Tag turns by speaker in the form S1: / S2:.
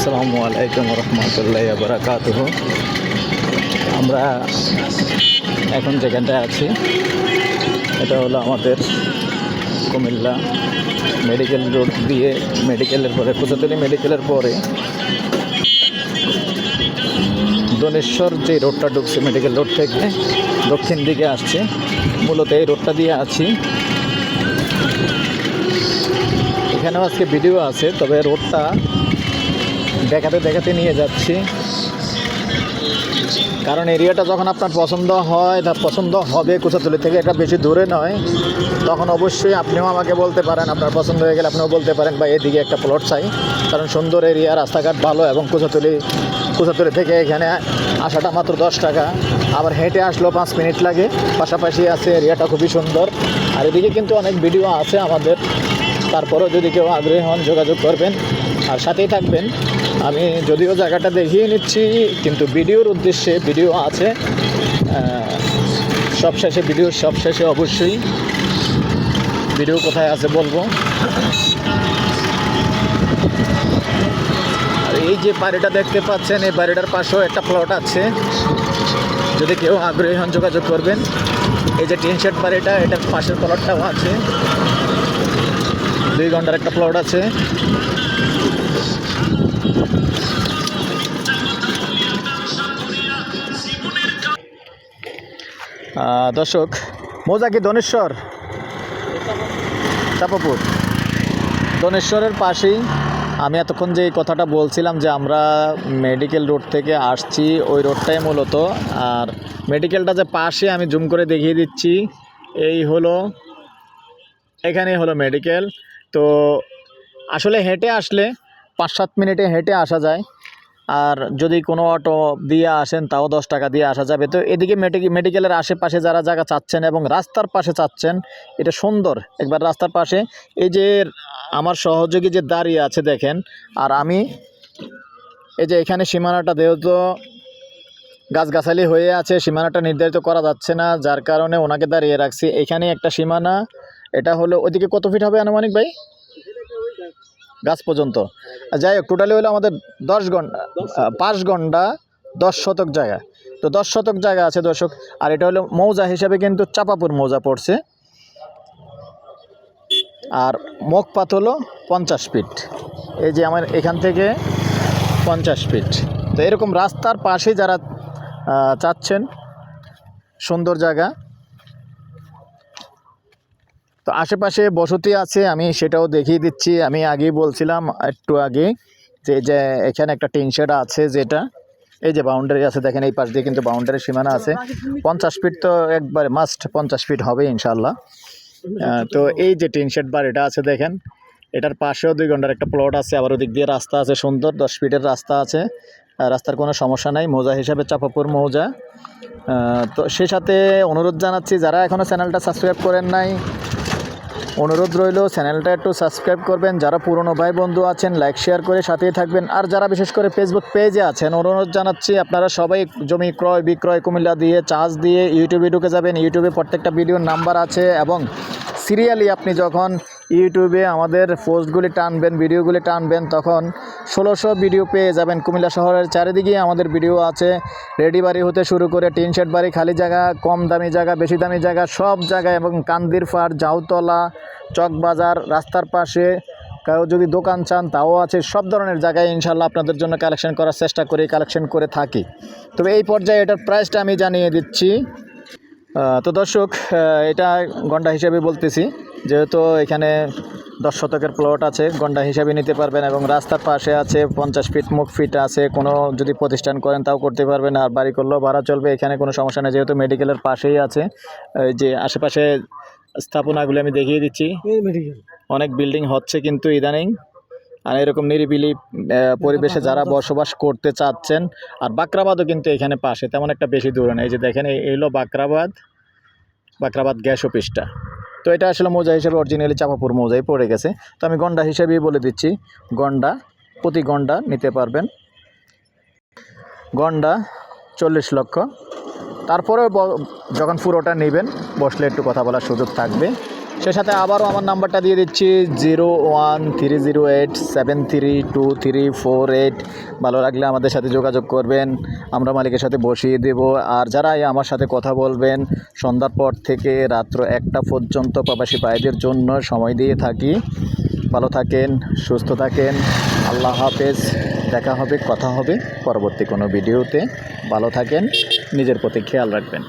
S1: আসসালামু আলাইকুম রহমতুল্লাহ বারাকাতুহ। আমরা এখন যেখানটায় আছি, এটা হলো আমাদের কুমিল্লা মেডিকেল রোড দিয়ে মেডিকেলের পরে কুচতলি মেডিকেলের পরে দনেশ্বর যে রোডটা ঢুকছে, মেডিকেল রোড থেকে দক্ষিণ দিকে আসছে। মূলত এই রোডটা দিয়ে আছি। এখানেও আজকে ভিডিও আছে, তবে রোডটা দেখাতে দেখাতে নিয়ে যাচ্ছি। কারণ এরিয়াটা যখন আপনার পছন্দ হয় তার পছন্দ হবে কুচাতলি থেকে, এটা বেশি দূরে নয়। তখন অবশ্যই আপনিও আমাকে বলতে পারেন, আপনার পছন্দ হয়ে গেলে আপনিও বলতে পারেন বা এদিকে একটা প্লট চাই। কারণ সুন্দর এরিয়া, রাস্তাঘাট ভালো এবং কুচাতলি কুচাতলি থেকে এখানে আসাটা মাত্র দশ টাকা। আবার হেঁটে আসলেও পাঁচ মিনিট লাগে। পাশাপাশি আছে এরিয়াটা খুবই সুন্দর। আর এদিকে কিন্তু অনেক ভিডিও আছে আমাদের। তারপরেও যদি কেউ আগ্রহী হন, যোগাযোগ করবেন আর সাথেই থাকবেন। আমি যদিও জায়গাটা দেখিয়ে নিচ্ছি, কিন্তু ভিডিওর উদ্দেশ্যে, ভিডিও আছে। সব শেষে ভিডিও সব শেষে অবশ্যই ভিডিও কোথায় আছে বলব। আর এই যে বাড়িটা দেখতে পাচ্ছেন, এই বাড়িটার পাশেও একটা প্লট আছে। যদি কেউ আগ্রহী হন, যোগাযোগ করবেন। এই যে টিন শেড বাড়িটা, এটার পাশের প্লটটাও আছে। দুই ঘণ্টার একটা প্লট আছে। দর্শক মৌজা কি ধনেশ্বর, চাপাপুর। ধনেশ্বরের পাশেই আমি এতক্ষণ যে কথাটা বলছিলাম যে আমরা মেডিকেল রোড থেকে আসছি, ওই রোডটাই মূলত। আর মেডিকেলটা যে পাশে আমি জুম করে দেখিয়ে দিচ্ছি, এই হলো, এখানেই হলো মেডিকেল তো আসলে হেঁটে আসলে পাঁচ সাত মিনিটে হেঁটে আসা যায়। আর যদি কোনো অটো দিয়ে আসেন, তাও দশ টাকা দিয়ে আসা যাবে। তো এদিকে মেডিকেল মেডিকেলের আশেপাশে যারা জায়গা চাচ্ছেন এবং রাস্তার পাশে চাচ্ছেন, এটা সুন্দর। একবার রাস্তার পাশে এই যে আমার সহযোগী যে দাঁড়িয়ে আছে দেখেন, আর আমি এই যে এখানে সীমানাটা যেহেতু গাছগাছালি হয়ে আছে, সীমানাটা নির্ধারিত করা যাচ্ছে না, যার কারণে ওনাকে দাঁড়িয়ে রাখছি। এখানে একটা সীমানা এটা হলো ওইদিকে কত ফিট হবে আনুমানিক ভাই? গাছ পর্যন্ত। যাই হোক টোটালি হলো আমাদের দশ ঘণ্টা পাঁচ ঘণ্টা দশ শতক জায়গা। তো দশ শতক জায়গা আছে দর্শক। আর এটা হলো মৌজা হিসাবে কিন্তু চাপাপুর মৌজা পড়ছে। আর মুখপাত হলো পঞ্চাশ ফিট এই যে আমার এখান থেকে পঞ্চাশ ফিট তো এরকম রাস্তার পাশে যারা চাচ্ছেন, সুন্দর জায়গা। তো আশেপাশে বসতি আছে, আমি সেটাও দেখিয়ে দিচ্ছি। আমি আগেই বলছিলাম একটু আগে যে যে এখানে একটা টিন শেড আছে যেটা, এই যে বাউন্ডারি আছে, দেখেন এই পাশ দিয়ে কিন্তু বাউন্ডারি সীমানা আছে। পঞ্চাশ ফিট তো একবারে মাস্ট পঞ্চাশ ফিট হবে ইনশাল্লাহ তো এই যে টিন শেড বাড়িটা আছে দেখেন, এটার পাশেও দুই ঘণ্টার একটা প্লট আছে, আবার ওদিক দিয়ে রাস্তা আছে সুন্দর, দশ ফিটের রাস্তা আছে। রাস্তার কোনো সমস্যা নাই, মৌজা হিসাবে চাপাপুর মৌজা। তো সে সাথে অনুরোধ জানাচ্ছি, যারা এখনও চ্যানেলটা সাবস্ক্রাইব করেন নাই অনুরোধ রইল, চ্যানেলটা একটু সাবস্ক্রাইব করবেন। যারা পুরনো ভাই বন্ধু আছেন লাইক শেয়ার করে সাথেই থাকবেন। আর যারা বিশেষ করে ফেসবুক পেজে আছেন, অনুরোধ জানাচ্ছি, আপনারা সবাই জমি ক্রয়, বিক্রয়, কুমিল্লা দিয়ে চার্জ দিয়ে ইউটিউবে ঢুকে যাবেন। ইউটিউবে প্রত্যেকটা ভিডিওর নাম্বার আছে এবং সিরিয়ালি আপনি যখন ইউটিউবে আমাদের পোস্টগুলি টানবেন ভিডিওগুলি টানবেন, তখন ষোলোশো ভিডিও পেয়ে যাবেন। কুমিল্লা শহরের চারিদিকে আমাদের ভিডিও আছে। রেডি বাড়ি হতে শুরু করে টিন শেড বাড়ি, খালি জায়গা, কম দামি জায়গা, বেশি দামি জায়গা, সব জায়গায় এবং কান্দির ফাড় জাউতলা চকবাজার, রাস্তার পাশে কারও যদি দোকান চান, তাও আছে। সব ধরনের জায়গায় ইনশাল্লাহ আপনাদের জন্য কালেকশন করার চেষ্টা করি কালেকশন করে থাকি। তবে এই পর্যায়ে এটার প্রাইসটা আমি জানিয়ে দিচ্ছি। তো দর্শক এটা গন্ডা হিসেবে বলতেছি। যেহেতু এখানে দশ শতকের প্লট আছে, গন্ডা হিসাবে নিতে পারবেন এবং রাস্তার পাশে আছে, পঞ্চাশ ফিট মুখ ফিট আছে। কোনো যদি প্রতিষ্ঠান করেন, তাও করতে পারবেন। আর বাড়ি করলেও ভাড়া চলবে, এখানে কোনো সমস্যা নেই। যেহেতু মেডিকেলের পাশেই আছে যে আশেপাশে স্থাপনাগুলো আমি দেখিয়ে দিচ্ছি। অনেক বিল্ডিং হচ্ছে কিন্তু ইদানিং। আর এরকম নিরিবিলি পরিবেশে যারা বসবাস করতে চাচ্ছেন আর বাকরাবাদও কিন্তু এখানে পাশে তেমন একটা বেশি দূরে নেই। যে দেখেন এই হলো বাকরাবাদ বাকরাবাদ গ্যাস অফিসটা। তো এটা আসলে মৌজা হিসেবে অরিজিনালি চাপাপুর মৌজায় পড়ে গেছে। তো আমি গন্ডা হিসেবেই বলে দিচ্ছি। গন্ডা প্রতি গন্ডা নিতে পারবেন। গন্ডা চল্লিশ লক্ষ। তারপরেও ব- যখন পুরোটা নেবেন, বসলে একটু কথা বলার সুযোগ থাকবে। সে সাথে আবারও আমার নাম্বারটা দিয়ে দিচ্ছি, zero one three zero eight seven three two three four eight. ভালো লাগলে আমাদের সাথে যোগাযোগ করবেন, আমরা মালিকের সাথে বসিয়ে দেব। আর যারা আমার সাথে কথা বলবেন, সন্ধ্যার পর থেকে রাত্র একটা পর্যন্ত প্রবাসী ভাইদের জন্য সময় দিয়ে থাকি। ভালো থাকেন, সুস্থ থাকেন, আল্লাহ হাফেজ। দেখা হবে, কথা হবে পরবর্তী কোনো ভিডিওতে। ভালো থাকেন। নিজের প্রতি খেয়াল রাখবেন।